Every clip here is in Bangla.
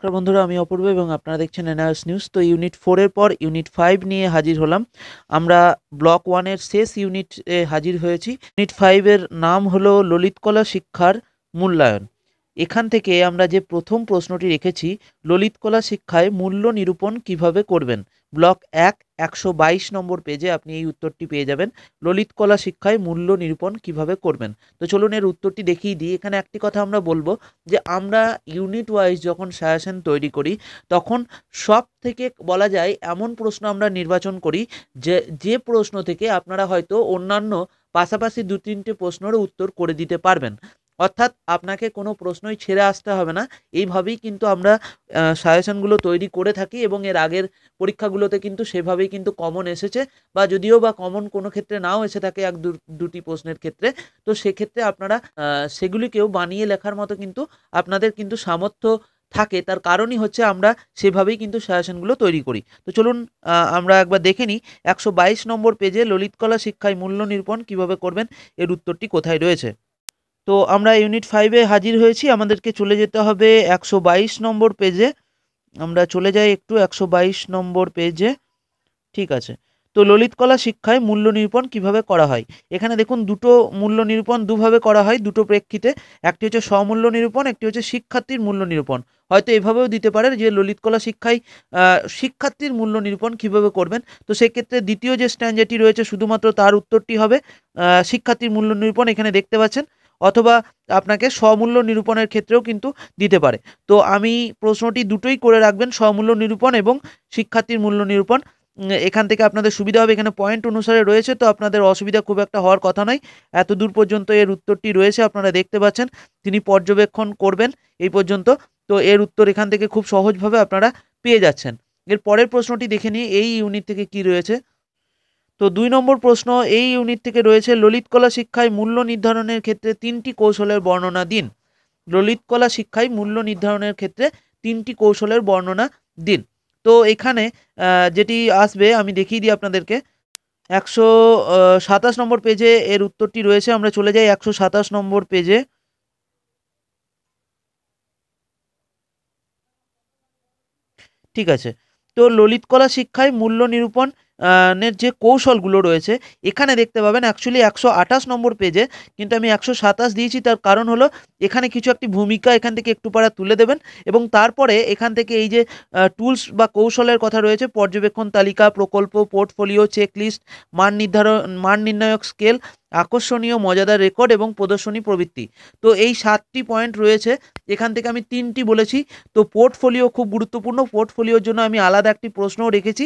নমস্কার বন্ধুরা, আমি অপূর্ব এবং আপনারা দেখছেন এনআরএস নিউজ। তো ইউনিট ফোরের পর ইউনিট ফাইভ নিয়ে হাজির হলাম। আমরা ব্লক ওয়ানের শেষ ইউনিট হাজির হয়েছি। ইউনিট ফাইভের নাম হলো ললিতকলা শিক্ষার মূল্যায়ন। এখান থেকে আমরা যে প্রথম প্রশ্নটি রেখেছি, ললিতকলা শিক্ষায় মূল্য নিরূপণ কীভাবে করবেন? ব্লক এক, একশো বাইশ নম্বর পেজে আপনি এই উত্তরটি পেয়ে যাবেন। ললিতকলা শিক্ষায় মূল্য নিরূপণ কীভাবে করবেন? তো চলুন এর উত্তরটি দেখিয়ে দিই। এখানে একটি কথা আমরা বলব যে, আমরা ইউনিট ওয়াইজ যখন সাজেশন তৈরি করি, তখন সব থেকে বলা যায় এমন প্রশ্ন আমরা নির্বাচন করি যে যে প্রশ্ন থেকে আপনারা হয়তো অন্যান্য পাশাপাশি দু তিনটে প্রশ্নেরও উত্তর করে দিতে পারবেন। অর্থাৎ আপনাকে কোনো প্রশ্নই ছেড়ে আসতে হবে না। এইভাবেই কিন্তু আমরা সাজেশনগুলো তৈরি করে থাকি এবং এর আগের পরীক্ষাগুলোতে কিন্তু সেভাবেই কিন্তু কমন এসেছে বা যদিও বা কমন কোনো ক্ষেত্রে নাও এসে থাকে এক দুটি প্রশ্নের ক্ষেত্রে, তো সেক্ষেত্রে আপনারা সেগুলিকেও বানিয়ে লেখার মতো কিন্তু আপনাদের কিন্তু সামর্থ্য থাকে। তার কারণই হচ্ছে আমরা সেভাবেই কিন্তু সাজেশনগুলো তৈরি করি। তো চলুন আমরা একবার দেখে নিই। একশো বাইশ নম্বর পেজে ললিতকলা শিক্ষায় মূল্য নিরূপণ কীভাবে করবেন? এর উত্তরটি কোথায় রয়েছে? তো আমরা ইউনিট ফাইভে হাজির হয়েছি আমাদেরকে চলে যেতে হবে একশো বাইশ নম্বর পেজে আমরা চলে যাই একটু একশো বাইশ নম্বর পেজে ঠিক আছে। তো ললিতকলা শিক্ষায় মূল্য নিরূপণ কীভাবে করা হয়? এখানে দেখুন দুটো মূল্য নিরূপণ দুভাবে করা হয় দুটো প্রেক্ষিতে। একটি হচ্ছে স্বমূল্য নিরূপণ একটি হচ্ছে শিক্ষার্থীর মূল্য নিরূপণ। হয়তো এভাবেও দিতে পারে যে ললিতকলা শিক্ষায় আহ, শিক্ষার্থীর মূল্য নিরূপণ কীভাবে করবেন। তো সেক্ষেত্রে দ্বিতীয় যে স্ট্যান্ডারটি রয়েছে শুধুমাত্র তার উত্তরটি হবে শিক্ষার্থীর মূল্য নিরূপণ। এখানে দেখতে পাচ্ছেন অথবা আপনাকে স্বমূল্য নিরূপণের ক্ষেত্রেও কিন্তু দিতে পারে। তো আমি প্রশ্নটি দুটোই করে রাখবেন স্বমূল্য নিরূপণ এবং শিক্ষার্থীর মূল্য নিরূপণ। এখান থেকে আপনাদের সুবিধা হবে। এখানে পয়েন্ট অনুসারে রয়েছে, তো আপনাদের অসুবিধা খুব একটা হওয়ার কথা নয়। এত দূর পর্যন্ত এর উত্তরটি রয়েছে, আপনারা দেখতে পাচ্ছেন। তিনি পর্যবেক্ষণ করবেন এই পর্যন্ত। তো এর উত্তর এখান থেকে খুব সহজভাবে আপনারা পেয়ে যাচ্ছেন। এর পরের প্রশ্নটি দেখে নিয়ে এই ইউনিট থেকে কি রয়েছে? তো দুই নম্বর প্রশ্ন, এই ইউনিট থেকে রয়েছে ললিতকলা শিক্ষায় মূল্য নির্ধারণের ক্ষেত্রে তিনটি কৌশলের বর্ণনা দিন। ললিতকলা শিক্ষায় মূল্য নির্ধারণের ক্ষেত্রে তিনটি কৌশলের বর্ণনা দিন। তো এখানে যেটি আসবে, আমি দেখিয়ে দিই আপনাদেরকে। একশো সাতাশ নম্বর পেজে এর উত্তরটি রয়েছে, আমরা চলে যাই একশো সাতাশ নম্বর পেজে ঠিক আছে। তো ললিতকলা শিক্ষায় মূল্য নিরূপণ নের যে কৌশলগুলো রয়েছে, এখানে দেখতে পাবেন অ্যাকচুয়ালি একশো আঠাশ নম্বর পেজে কিন্তু আমি একশো সাতাশ দিয়েছি, তার কারণ হলো এখানে কিছু একটি ভূমিকা এখান থেকে একটু পারা তুলে দেবেন এবং তারপরে এখান থেকে এই যে টুলস বা কৌশলের কথা রয়েছে, পর্যবেক্ষণ তালিকা, প্রকল্প পোর্টফোলিও চেকলিস্ট মান নির্ধারণ, মান নির্ণায়ক স্কেল আকর্ষণীয়, মজাদার রেকর্ড এবং প্রদর্শনী প্রবৃত্তি। তো এই সাতটি পয়েন্ট রয়েছে, এখান থেকে আমি তিনটি বলেছি। তো পোর্টফোলিও খুব গুরুত্বপূর্ণ পোর্টফোলিওর জন্য আমি আলাদা একটি প্রশ্নও রেখেছি।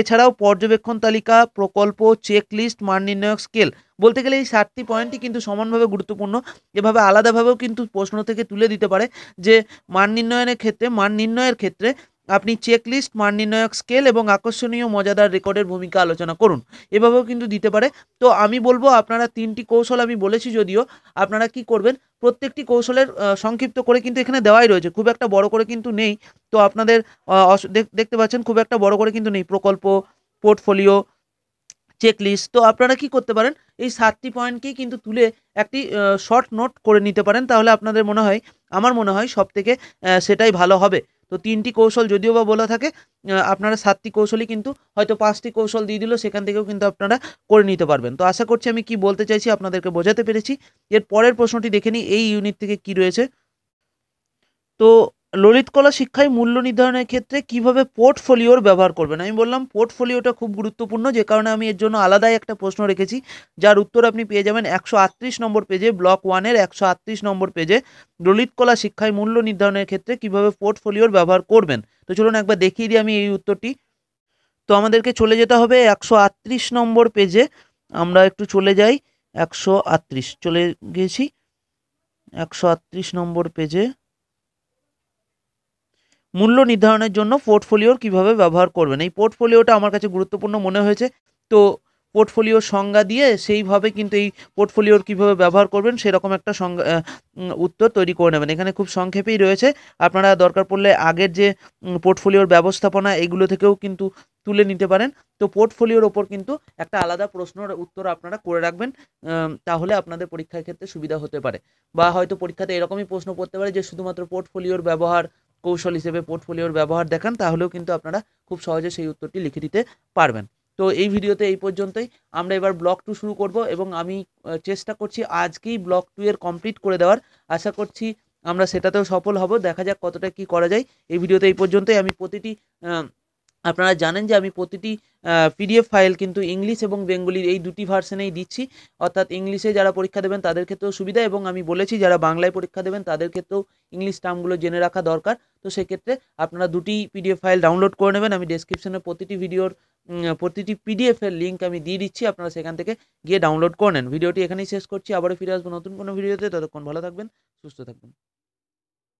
এছাড়াও পর্যবেক্ষণ তালিকা, প্রকল্প চেকলিস্ট মান নির্ণায়ক স্কেল বলতে গেলে এই সাতটি পয়েন্টই কিন্তু সমানভাবে গুরুত্বপূর্ণ। এভাবে আলাদাভাবেও কিন্তু প্রশ্ন থেকে তুলে দিতে পারে যে মান নির্ণয়নের ক্ষেত্রে, মান নির্ণয়ের ক্ষেত্রে আপনি চেকলিস্ট মান নির্ণায়ক স্কেল এবং আকর্ষণীয় মজাদার রেকর্ডের ভূমিকা আলোচনা করুন। এভাবেও কিন্তু দিতে পারে। তো আমি বলব, আপনারা তিনটি কৌশল আমি বলেছি যদিও, আপনারা কি করবেন? প্রত্যেকটি কৌশলের সংক্ষিপ্ত করে কিন্তু এখানে দেওয়াই রয়েছে। খুব একটা বড় করে কিন্তু নেই। তো আপনাদের দেখতে পাচ্ছেন, খুব একটা বড় করে কিন্তু নেই। প্রকল্প পোর্টফোলিও চেকলিস্ট তো আপনারা কি করতে পারেন? এই সাতটি পয়েন্টকেই কিন্তু তুলে একটি শর্ট নোট করে নিতে পারেন। তাহলে আপনাদের মনে হয়, আমার মনে হয় সব থেকে সেটাই ভালো হবে। তো তিনটি কৌশল যদিও বা বলা থাকে আপনারা সাতটি কৌশলই কিন্তু হয়তো পাঁচটি কৌশল দিয়ে দিল সেখান থেকেও কিন্তু আপনারা করে নিতে পারবেন। তো আশা করছি আমি কি বলতে চাইছি আপনাদেরকে বোঝাতে পেরেছি। এর পরের প্রশ্নটি দেখে নিই, এই ইউনিট থেকে কি রয়েছে? তো ললিতকলা শিক্ষায় মূল্য নির্ধারণের ক্ষেত্রে কীভাবে পোর্টফোলিওর ব্যবহার করবেন? আমি বললাম পোর্টফোলিওটা খুব গুরুত্বপূর্ণ, যে কারণে আমি এর জন্য আলাদাই একটা প্রশ্ন রেখেছি, যার উত্তর আপনি পেয়ে যাবেন একশো আটত্রিশ নম্বর পেজে ব্লক ওয়ানের একশো আটত্রিশ নম্বর পেজে ললিতকলা শিক্ষায় মূল্য নির্ধারণের ক্ষেত্রে কীভাবে পোর্টফোলিওর ব্যবহার করবেন? তো চলুন একবার দেখিয়ে দিই আমি এই উত্তরটি। তো আমাদেরকে চলে যেতে হবে একশো আটত্রিশ নম্বর পেজে আমরা একটু চলে যাই, একশো আটত্রিশ, চলে গেছি, একশো আটত্রিশ নম্বর পেজে মূল্য নির্ধারণের জন্য পোর্টফোলিওর কীভাবে ব্যবহার করবেন? এই পোর্টফোলিওটা আমার কাছে গুরুত্বপূর্ণ মনে হয়েছে। তো পোর্টফোলিওর সংজ্ঞা দিয়ে সেইভাবে কিন্তু এই পোর্টফোলিওর কীভাবে ব্যবহার করবেন সেরকম একটা সংজ্ঞা উত্তর তৈরি করে নেবেন। এখানে খুব সংক্ষেপেই রয়েছে। আপনারা দরকার পড়লে আগের যে পোর্টফোলিওর ব্যবস্থাপনা এগুলো থেকেও কিন্তু তুলে নিতে পারেন। তো পোর্টফোলিওর ওপর কিন্তু একটা আলাদা প্রশ্নের উত্তর আপনারা করে রাখবেন তাহলে আপনাদের পরীক্ষার ক্ষেত্রে সুবিধা হতে পারে। বা হয়তো পরীক্ষাতে এরকমই প্রশ্ন পড়তে পারে যে শুধুমাত্র পোর্টফোলিওর ব্যবহার কৌশল হিসেবে পোর্টফোলিওর ব্যবহার দেখান, তাহলেও কিন্তু আপনারা খুব সহজে সেই উত্তরটি লিখে দিতে পারবেন। তো এই ভিডিওতে এই পর্যন্তই। আমরা এবার ব্লক টু শুরু করব এবং আমি চেষ্টা করছি আজকেই ব্লক টু এর কমপ্লিট করে দেওয়ার। আশা করছি আমরা সেটাতেও সফল হব। দেখা যাক কতটা কি করা যায়। এই ভিডিওতে এই পর্যন্তই। আমি প্রতিটি আপনারা জানেন যে আমি প্রতিটি পিডিএফ ফাইল কিন্তু ইংলিশ এবং বেঙ্গলির এই দুটি ভার্সনেই দিচ্ছি। অর্থাৎ ইংলিশে যারা পরীক্ষা দেবেন তাদের ক্ষেত্রেও সুবিধা এবং আমি বলেছি যারা বাংলায় পরীক্ষা দেবেন তাদের ক্ষেত্রেও ইংলিশ টার্মগুলো জেনে রাখা দরকার। তো সেক্ষেত্রে আপনারা দুটি পিডিএফ ফাইল ডাউনলোড করে নেবেন। আমি ডেসক্রিপশনে প্রতিটি ভিডিওর প্রতিটি পিডিএফের লিঙ্ক আমি দিয়ে দিচ্ছি। আপনারা সেখান থেকে গিয়ে ডাউনলোড করে নেন। ভিডিওটি এখানেই শেষ করছি। আবারও ফিরে আসব নতুন কোনো ভিডিওতে। ততক্ষণ ভালো থাকবেন, সুস্থ থাকবেন।